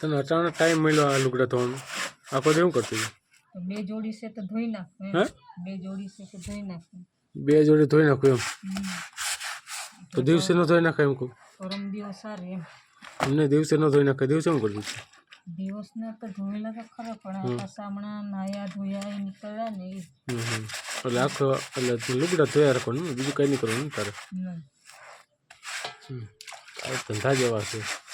તને અચાનક ટાઈમ મળ્યો આ લુગડા ધોવાનો? આખો દેવું કરતી બે જોડી છે તો ધોઈ નાખું બે જોડી છે તો ધોઈ નાખું. બે જોડે ધોઈ નાખું એમ? તો દિવસે ન ધોઈ નાખાય એમ કહું? પરમ દિવસ સારું એમ. અમને દિવસે ન ધોઈ નાખાય દિવસે શું હતી? દિવસના તો ધોયેલા તો ખરા પણ આ પાછા નાયા ધોયા એ નીકળ્યા ને એટલે આખો એટલે લુગડા ધોયા રાખવાનું બીજું કંઈ નહીં કરવાનું તારે. ધંધા જેવા છે.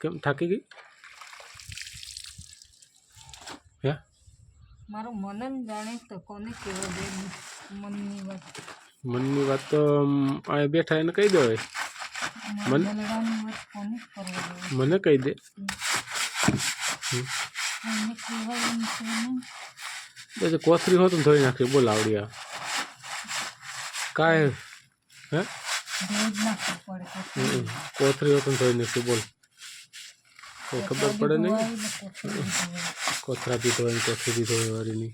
કેમ થાકી ગઈ હે મારું મન જ જાણે તો કોને કેવો દે મનની વાત મનની વાત તો અમ, અહીંયા બેઠા એને કહી દેવાય મન બલરામની વાત કોને કરવા દે મને કહી દે કોને કહેવાય એમ છે નહીં. પછી કોથરી હોત ને ધોઈ નાખી બોલ આવડી આ કાંઈ હે ધોઈ જ નાખવું પડે પછી હમ. કોથરી હોત ને ધોઈ નાખી બોલ કોઈ ખબર પડે નહીં ધોવાય ને કોથળી બી ધોવાય. કોથરા બી ધોઈ કોથરી બી ધોઈ વાળીની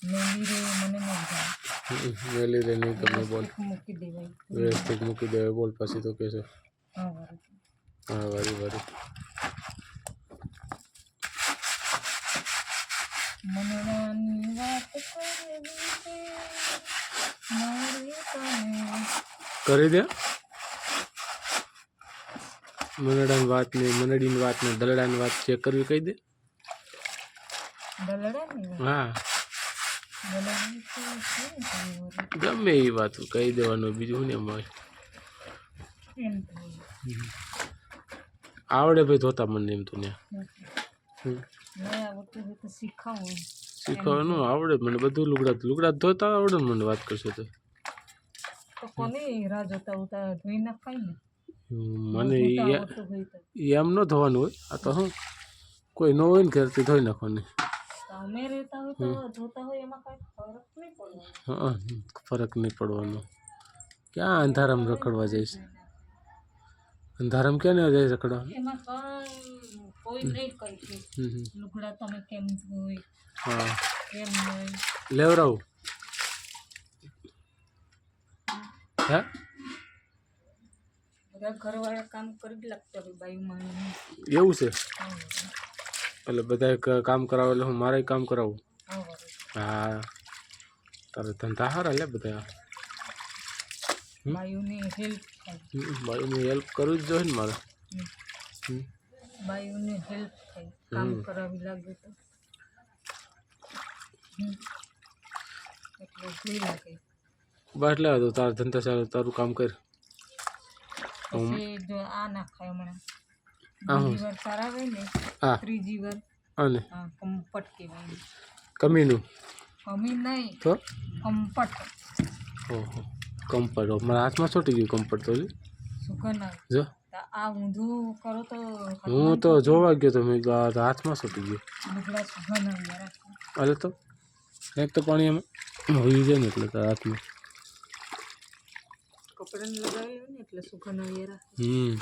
મેલી રે મને ન જાય હમ. મેલી રે નહીં ગમે બોલ એક મૂકી દેવાય વ્યવસ્થિત મૂકી દેવાય બોલ પછી તો કહેશે હા બરાબર. હા વારી વારી મનડાની વાત કરવી છે મારી તને કરી દે મનડાની વાત ને મનડીની વાત ને દલડાની વાત ચેક કરવી કહી દે. હા. ગમે એ વાત કહી દેવાનું બીજું ને એમાં આવડે ભાઈ ધોતા મને એમ તો શીખવાનું આવડે મને બધું લુગડા લુગડા ધોતા આવડે મને વાત કરશો તો. કોને રાહ જોતા હોતા? ધોઈ નાખાય ને? મને એમ ન ધોવાનું હોય. આ તો શું? કોઈ ન હોય ને ઘરથી ધોઈ નાખવાની. ફરક નહીં પડવાનો. હા ફરક નહીં પડવાનો. ક્યાં અંધારામાં રખડવા જઈશ? અંધારામાં ક્યાં ને જાય રખડવા? હા કાંઈ કોઈ ઘરવાળા કામ કરી જ લાગતા હોય બાઈ માણસને. એવું છે હા એટલે બધા કામ કરાવે એટલે હું મારે કામ કરાવું હા બરાબર. હા તારે ધંધા સારા લે બધા બાઈઓની હેલ્પ થાય હમ, ભાઈની હેલ્પ કરવી જ જોઈએ ને મારે હમ. હમ. બાઈઓની હેલ્પ થાય કામ કરાવી લાગે તો હમ. એટલે જોઈ લાગે બસ લે તો તારા ધંધા ચાલે તારું કામ કર પછી જો આ નાખાય હમણાં? બીજી વાર હોય ને ત્રીજી વાર. અને? હા કમ્પટ કહેવાય કમીનું? કમી નહીં તો? કમ્પટ ઓહો કમ્ફર્ટ મારા હાથમાં છૂટી ગયું કમ્ફર્ટ તો. સુગંધ જો. તો આ ઊંધું કરો તો હું તો જોવા ગયો તો મેં હાથમાં છૂટી ગયો. હાલે તો એક તો પાણી એમાં હોઈ જાય ને એટલે હાથમાં. કપડાને લગાવેલું ને એટલે સુગંધ આવી રાખે હમ